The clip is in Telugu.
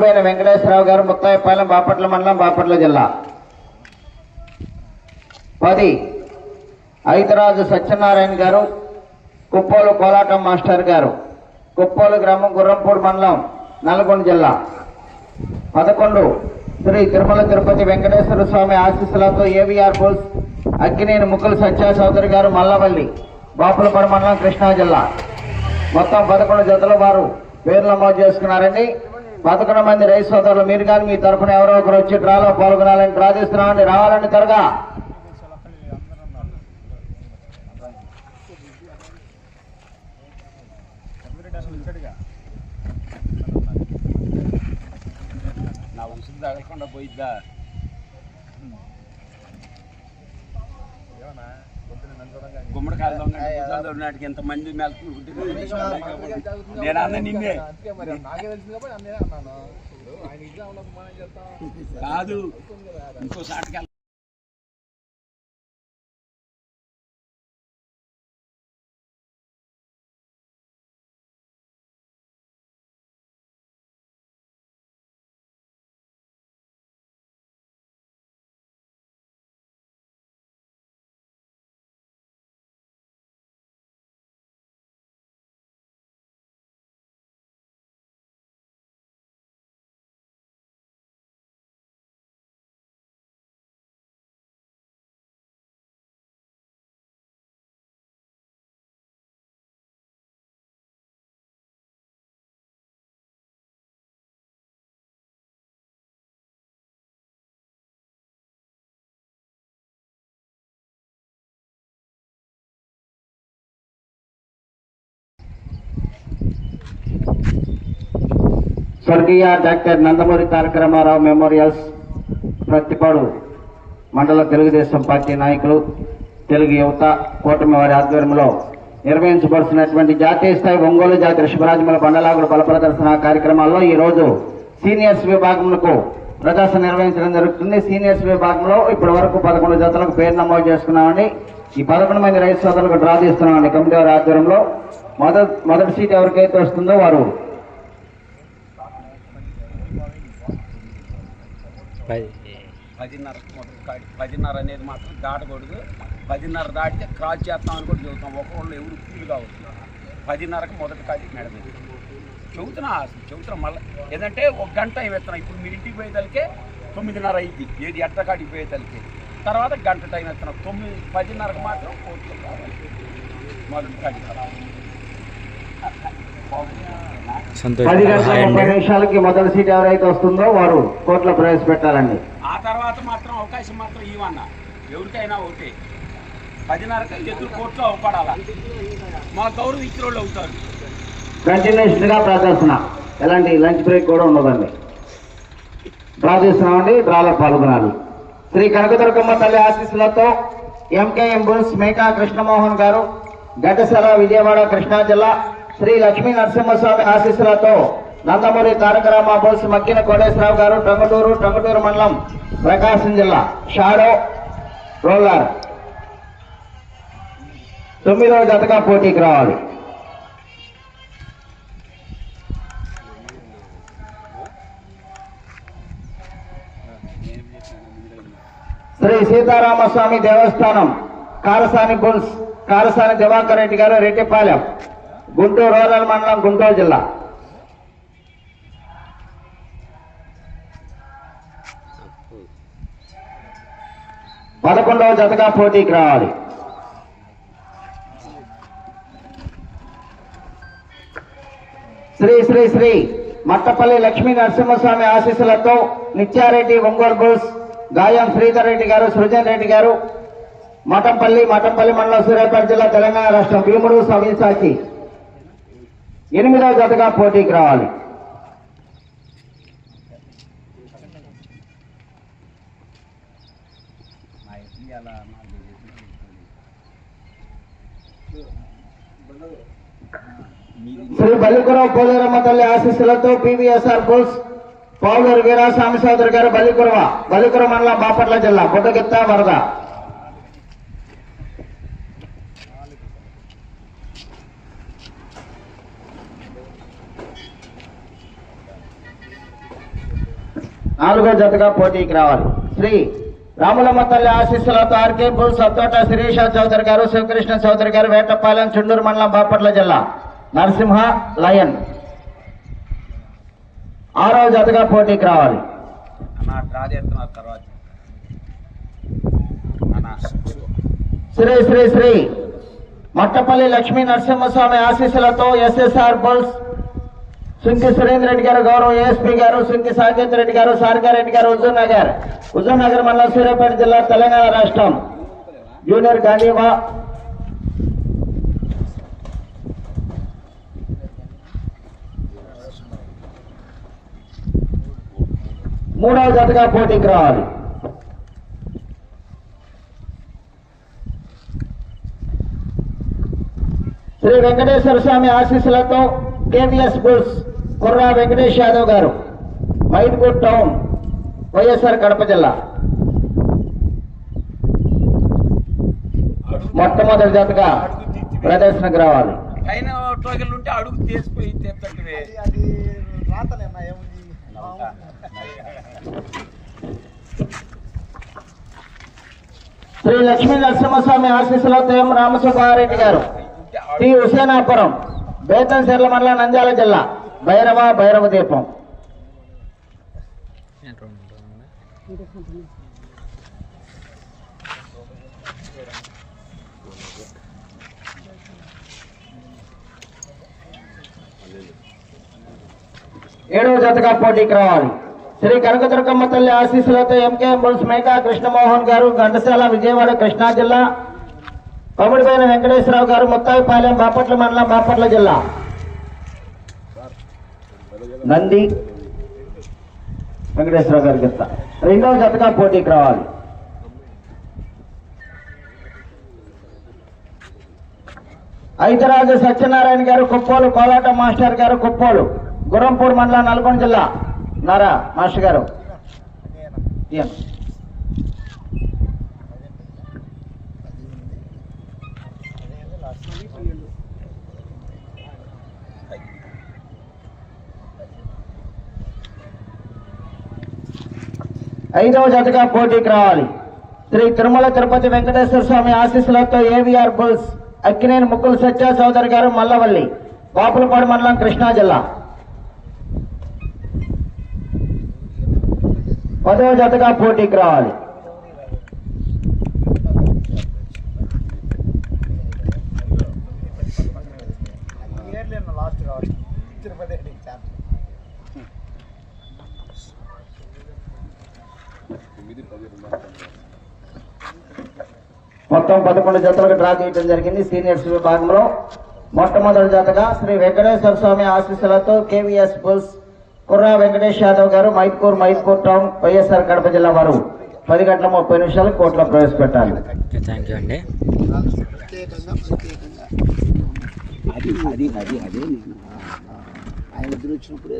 బోరుబైన వెంకటేశ్వరరావు గారు ముత్తాయిపాలెం బాపట్ల మండలం బాపట్ల జిల్లా. పది ఐతరాజు సత్యనారాయణ గారు కుప్పోలు కోలాటం మాస్టర్ గారు కుప్పోలు గ్రామం గుర్రంపూడి మండలం నల్గొండ జిల్లా. పదకొండు శ్రీ తిరుమల తిరుపతి వెంకటేశ్వర స్వామి ఆశీస్సులతో ఏవిఆర్ బోల్స్ అక్కినేని ముక్కుల సత్యా చౌదరి గారు మల్లవల్లి బాపులపడ మండలం కృష్ణా జిల్లా. మొత్తం పదకొండు జతల వారు పేరు నమోదు చేసుకున్నారండి. పదకొండు మంది రైస్ సోదరులు మీరు కానీ మీ తరఫున ఎవరో ఒకరు వచ్చి డ్రాలో పాల్గొనాలని ప్రార్థిస్తున్నామండి. రావాలండి త్వరగా. నా ఉసురు తగలకుండా పోయిద్దా? గుమ్మడికాయలు దొంగ నాటికి ఎంత మంది మెలుకుంటే నేను అన్న నిన్నే. కాదు. ఇంకో సాటికి స్వర్గీయ డాక్టర్ నందమూరి తారక రామారావు మెమోరియల్స్ ప్రతిపాడు మండల తెలుగుదేశం పార్టీ నాయకులు తెలుగు యువత కూటమి వారి ఆధ్వర్యంలో నిర్వహించబడుతున్నటువంటి జాతీయ స్థాయి ఒంగోలు జాతి ఋషభరాజముల బండలాగుడు బల ప్రదర్శన కార్యక్రమాల్లో ఈ రోజు సీనియర్స్ విభాగములకు ప్రదర్శన నిర్వహించడం జరుగుతుంది. సీనియర్స్ విభాగంలో ఇప్పటి వరకు పదకొండు జతలకు పేరు నమోదు చేసుకున్నామని ఈ పదకొండు మంది రైతు సోదరులకు డ్రా తీస్తున్నామండి కమిటీ వారి ఆధ్వర్యంలో. మొదటి మొదటి సీట్ ఎవరికైతే వస్తుందో వారు. పదిన్నర పదిన్నర అనేది మాత్రం దాటకూడదు. పదిన్నర దాటితే క్రాస్ చేస్తాం అని కూడా చెబుతాం. ఒకళ్ళు ఎవరు ఫీల్ కావచ్చు. పదిన్నరకు మొదటి కాడి మేడం ఇది. చెబుతున్నా అసలు చెబుతున్నా మళ్ళీ ఏదంటే ఒక గంట ఇవ్వతున్నా ఇప్పుడు మీరు ఇంటికి పోయేదలికే తొమ్మిదిన్నర అయింది. ఏది ఎట్టకాడికి పోయేదలికి తర్వాత గంట టైం ఎత్తున్నాం తొమ్మిది పదిన్నరకు మాత్రం కోర్టులో కాడి పది గంటల ముప్పై నిమిషాలకి మొదటి సీట్ ఎవరైతే వస్తుందో వారు కోర్టులో ప్రవేశపెట్టాలండి. ఆ తర్వాత మాత్రం అవకాశం మాత్రం ఇవన్నా ఎవరికైనా ఒకటే పదిన్నరకు ఎదురు కోర్టులో అవపడాలా? మా గౌరవ ఇచ్చిన అవుతారు. కంటిన్యూషన్గా ప్రదర్శన ఎలాంటి లంచ్ బ్రేక్ కూడా ఉండదండి. డ్రా చేస్తున్నామండి. డ్రాలో పాల్గొనాలి. శ్రీ కనకదుర్గమ్మ తల్లి ఆశీస్సులతో ఎంకేఎం బుల్స్ మేకా కృష్ణమోహన్ గారు ఘటసర విజయవాడ కృష్ణా జిల్లా శ్రీ లక్ష్మీ నరసింహస్వామి ఆశీస్సులతో నందమూరి తారక రామ బోస్ మక్కిన కోటేశ్వరరావు గారు టంగుటూరు టంగుటూరు మండలం ప్రకాశం జిల్లా షాడో రోలర్ తొమ్మిదవ జతగా పోటీకి రావాలి. శ్రీ సీతారామస్వామి దేవస్థానం కారసాని గుల్స్ కారసాని దివాకర్ రెడ్డి గారు రెడ్డిపాలెం గుంటూరు రూరల్ మండలం గుంటూరు జిల్లా. పదకొండవ జతగా పోటీకి రావాలి. శ్రీ శ్రీ శ్రీ మట్టపల్లి లక్ష్మీ నరసింహస్వామి ఆశీస్సులతో నిత్యారెడ్డి ఒంగోలు బోస్ గాయం శ్రీధర్ రెడ్డి గారు సృజన్ రెడ్డి గారు మఠంపల్లి మఠంపల్లి మండలం సూర్యాపేట జిల్లా తెలంగాణ రాష్ట్రం భీముడు సవ్యసాచి ఎనిమిదవ జతగా పోటీకి రావాలి. శ్రీ బలికురావు పోలేరమ్మ తల్లి ఆశీస్సులతో పివిఎస్ఆర్ బోస్ పావులూరు వీరాస్వామి సోదరు గారు బలికురవ బలికుర మండలం బాపట్ల జిల్లా బుడ్డగిత్త వరద. నాలుగో జతగా పోటీకి రావాలి. శ్రీ రాములమ్మ తల్లి ఆశీస్సులతో ఆర్కే బుల్ సత్తోట శిరీష చౌదరి గారు శివకృష్ణ చౌదరి గారు వేటపాలెం చుండూరు మండలం బాపట్ల జిల్లా. నరసింహ లయన్. ఆరో జతగా పోటీకి రావాలి. శ్రీ శ్రీ శ్రీ. మట్టపల్లి లక్ష్మీ నరసింహస్వామి ఆశీస్సులతో ఎస్ఎస్ఆర్ బుల్స్. సుంకి సురేంద్ర రెడ్డి గారు గౌరవ ఏఎస్పీ గారు సుంకి సాకేత్ రెడ్డి గారు సార్గారెడ్డి గారు హుజూర్ నగర్ హుజూర్ నగర్ మండలం సూర్యాపేట జిల్లా తెలంగాణ రాష్ట్రం. జూనియర్ గాంధీవా మూడవ జతగా పోటీకి రావాలి. శ్రీ వెంకటేశ్వర స్వామి ఆశీస్సులతో కేవీఎస్ బుల్స్ కుర్రా వెంకటేష్ యాదవ్ గారు మైదుగూడ్ టౌన్ వైఎస్ఆర్ కడప జిల్లా. మొట్టమొదటి జతగా ప్రదర్శనకు రావాలి. అడుగు శ్రీ లక్ష్మీ నరసింహస్వామి ఆశీస్సులతో ఎం రామసుబ్బారెడ్డి గారు. టి. హుసేనాపురం బేతంచెర్ల మండలం నంద్యాల జిల్లా భైరవ భైరవ దీపం. ఏడవ జతగా పోటీకి రావాలి. శ్రీ కనకదుర్గమ్మ తల్లి ఆశీస్సులతో ఎంకే బుల్స్ మేకా కృష్ణమోహన్ గారు ఘంటసాల విజయవాడ కృష్ణా జిల్లా కొమ్మడిపైన వెంకటేశ్వరరావు గారు ముత్తాయిపాలెం బాపట్ల మండలం బాపట్ల జిల్లా. నంది వెంకటేశ్వరరావు గారి ఇస్తా రెండవ జతగా పోటీకి రావాలి. ఐతరాజు సత్యనారాయణ గారు కుప్పోలు కోలాట మాస్టర్ గారు కుప్పోలు గురంపూర్ మండలం నల్గొండ జిల్లా. నారా మాస్టర్ గారు. ఐదవ జతగా పోటీకి రావాలి. శ్రీ తిరుమల తిరుపతి వెంకటేశ్వర స్వామి ఆశీస్సులతో ఏవిఆర్ బుల్స్ అక్కినేని ముక్కుల సత్య చౌదరి గారు మల్లవల్లి బాపులపాడు మండలం కృష్ణా జిల్లా. పదవ జతగా పోటీకి రావాలి. లాస్ట్ మొత్తం పదకొండు జతలకు డ్రా చేయడం జరిగింది సీనియర్స్ విభాగంలో. మొట్టమొదటి జతగా శ్రీ వెంకటేశ్వర స్వామి ఆశీస్సులతో కేవీఎస్ బుల్స్ కుర్రా వెంకటేష్ యాదవ్ గారు మైత్కూర్ మైత్కూర్ టౌన్ వైఎస్ఆర్ కడప జిల్లా వారు. పది గంటల ముప్పై నిమిషాలు కోర్టులో ప్రవేశపెట్టాలి. థ్యాంక్ యూ అండి. అది అది అది అదే నేను ఆయన ఇద్దరు వచ్చినప్పుడే